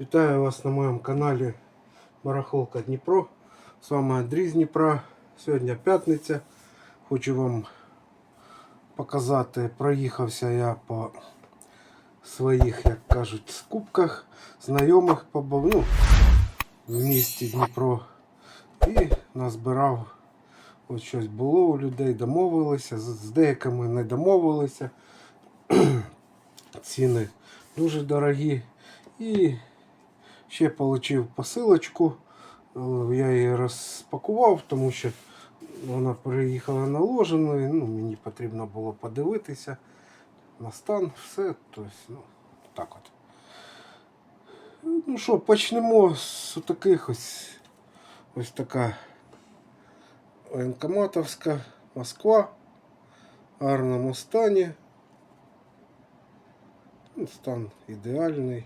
Вітаю вас на моєму каналі Барахолка Дніпро. З вами Андрій з Дніпра. Сьогодні п'ятниця. Хочу вам показати, проїхався я по своїх, як кажуть, скупках, знайомих побав, ну, в місті Дніпро. І назбирав ось щось було у людей, домовилися, з деякими не домовилися. Ціни дуже дорогі. І ще отримав посилочку. Е, Я її розпакував, тому що вона приїхала наложеною. Ну, мені потрібно було подивитися на стан, все. Тобто, ну, так от. Ну що, почнемо з таких ось ось така воєнкоматовська Москва в гарному стані. Ну, Стан ідеальний.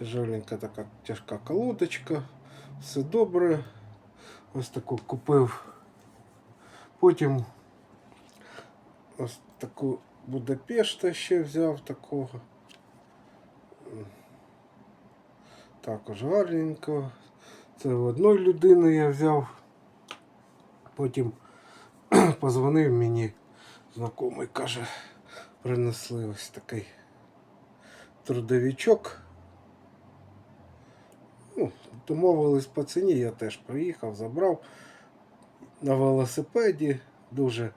Тяжеленька така тяжка колодочка. Все добре. Ось таку купив. Потім ось таку Будапешта ще взяв такого. Також гарненько. Це в одної людини я взяв. Потім позвонив мені знайомий, каже, принесли ось такий трудовичок. Ну, домовились по ціні, я теж приїхав, забрав на велосипеді. Дуже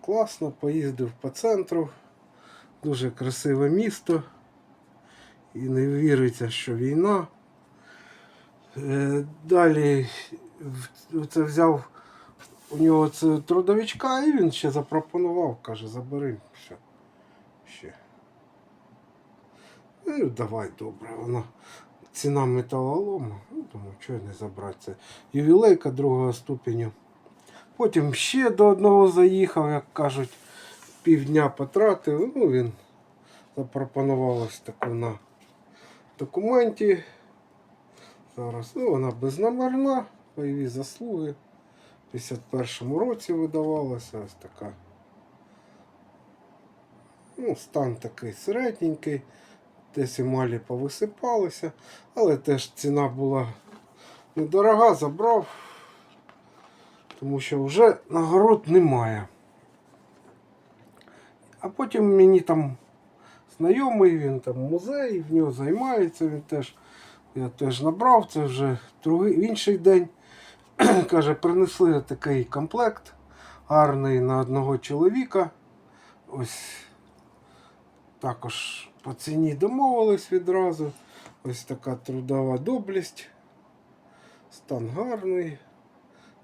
класно, поїздив по центру. Дуже красиве місто. І не віриться, що війна. Е, Далі це взяв у нього це трудовичка, і він ще запропонував, каже, забери все. Ще. Ну, давай добре, воно ціна металолому. Ну, думаю, чого не забрати це. Ювілейка другого ступеню. Потім ще до одного заїхав, як кажуть, півдня потратив. Ну, він запропонував ось таку на документі. Зараз, ну, вона безномерна, бойові заслуги. В 51-му році видавалася ось така. Ну, стан такий середненький. Десь емалі повисипалися, але теж ціна була недорога, забрав, тому що вже нагород немає. А потім мені там знайомий, він там музей, в нього займається, він теж, я теж набрав, це вже другий, інший день. Каже, принесли такий комплект гарний на одного чоловіка. Ось також по ціні домовились відразу. Ось така трудова доблість. Стан гарний,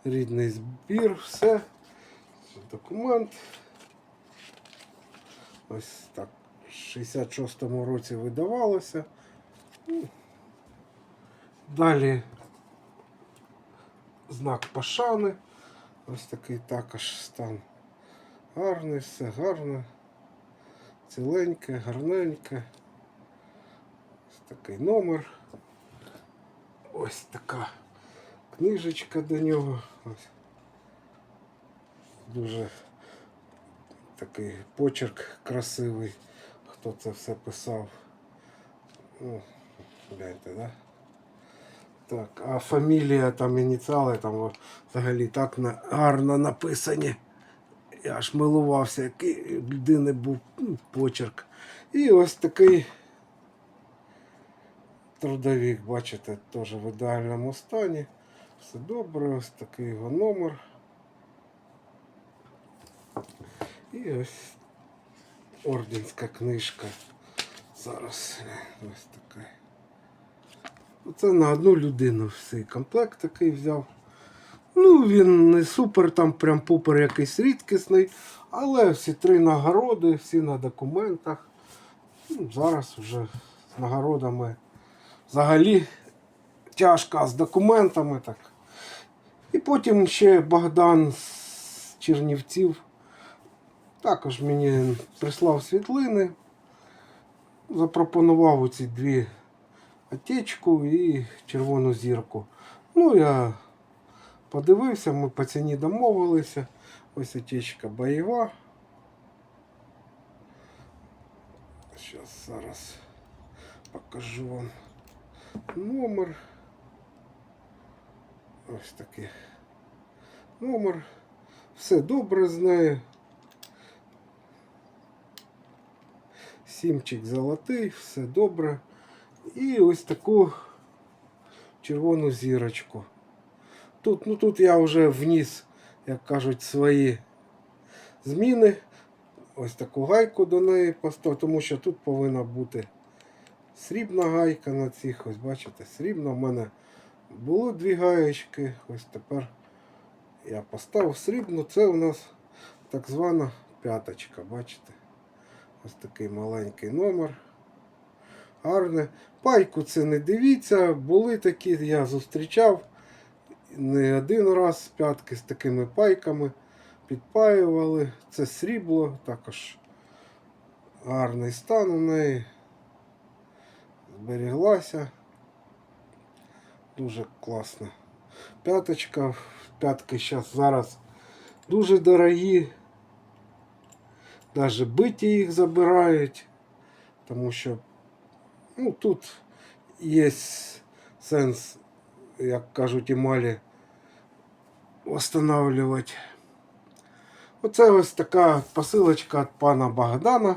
рідний збір, все. Документ. Ось так. В 66-му році видавалося. Ну, Далі знак пошани. Ось такий також стан. Гарний, все гарно. Ціленьке, гарненьке. Ось такий номер. Ось така книжечка до нього. Ось. Дуже такий почерк красивий. Хто це все писав. Ну, гляньте, да? Так, а фамілія там ініціали там взагалі так гарно написані. Я аж милувався, який в людини був ну, почерк. І ось такий трудовик, бачите, теж в ідеальному стані. Все добре, ось такий його номер. І ось орденська книжка. Зараз ось така. Це на одну людину всей комплект такий взяв. Ну, він не супер, там прям пупер якийсь рідкісний, але всі три нагороди, всі на документах. Ну, зараз вже з нагородами взагалі тяжко з документами так. І потім ще Богдан з Чернівців також мені прислав світлини, запропонував оці дві отечку і червону зірку. Ну, я подивився, ми по ціні домовилися. Ось отечка бойова. Зараз, зараз покажу вам. номер. Ось такий номер. Все добре з нею. Сімчик золотий, все добре. І ось таку червону зірочку. Тут, ну тут я вже вніс, як кажуть, свої зміни. Ось таку гайку до неї поставив, тому що тут повинна бути срібна гайка на цих. Ось бачите, срібна. У мене було дві гаєчки. Ось тепер я поставив срібну. Це у нас так звана п'яточка. Бачите? Ось такий маленький номер. Гарне. Пайку це не дивіться, були такі, я зустрічав не один раз п'ятки з такими пайками. Підпаювали. Це срібло, також гарний стан у неї. Зберіглася. Дуже класно. П'яточка. П'ятки зараз зараз дуже дорогі. Навіть биті їх забирають, тому що ну, тут є сенс, як кажуть, емалі встановлювати. Оце ось така посилочка від пана Богдана.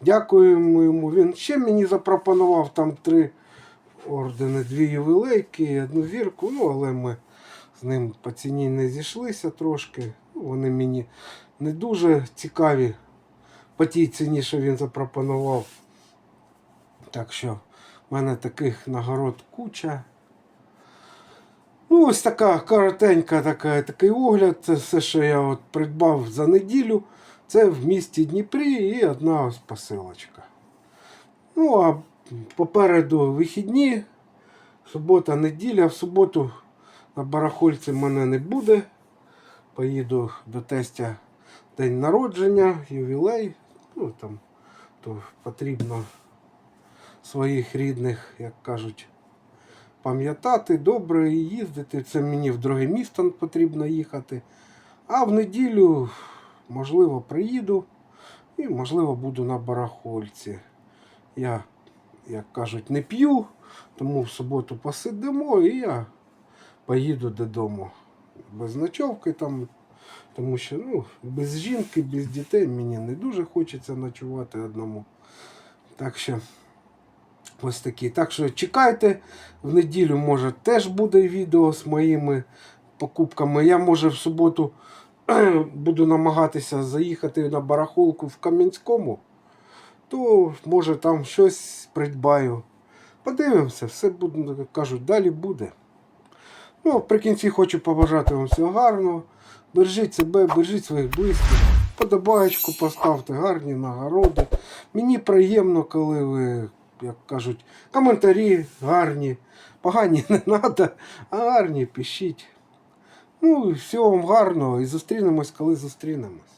Дякуємо йому. Він ще мені запропонував там три ордени, дві ювілейки і одну зірку. Ну, але ми з ним по ціні не зійшлися трошки. Ну, вони мені не дуже цікаві по тій ціні, що він запропонував. Так що в мене таких нагород куча. Ну, ось така коротенька така, такий огляд. Це все, що я от придбав за неділю. Це в місті Дніпрі і одна ось посилочка. Ну, а попереду вихідні. Субота, неділя. В суботу на барахольці мене не буде. Поїду до тестя день народження, ювілей. Ну, там, то потрібно своїх рідних, як кажуть, пам'ятати, добре і їздити. Це мені в друге місто потрібно їхати. А в неділю, можливо, приїду і, можливо, буду на барахольці. Я, як кажуть, не п'ю, тому в суботу посидимо і я поїду додому. Без ночовки там, тому що ну, без жінки, без дітей мені не дуже хочеться ночувати одному. Так що. Ось такі. Так що чекайте, в неділю, може, теж буде відео з моїми покупками. Я, може, в суботу буду намагатися заїхати на барахолку в Кам'янському, то може там щось придбаю. Подивимося, все буде, кажуть, далі буде. Ну, вприкінці хочу побажати вам всього гарного. Бережіть себе, бережіть своїх близьких. Подобаєчку поставте, гарні нагороди. Мені приємно, коли ви як кажуть, коментарі гарні, погані не треба, а гарні пишіть. Ну, всього вам гарного і зустрінемось, коли зустрінемось.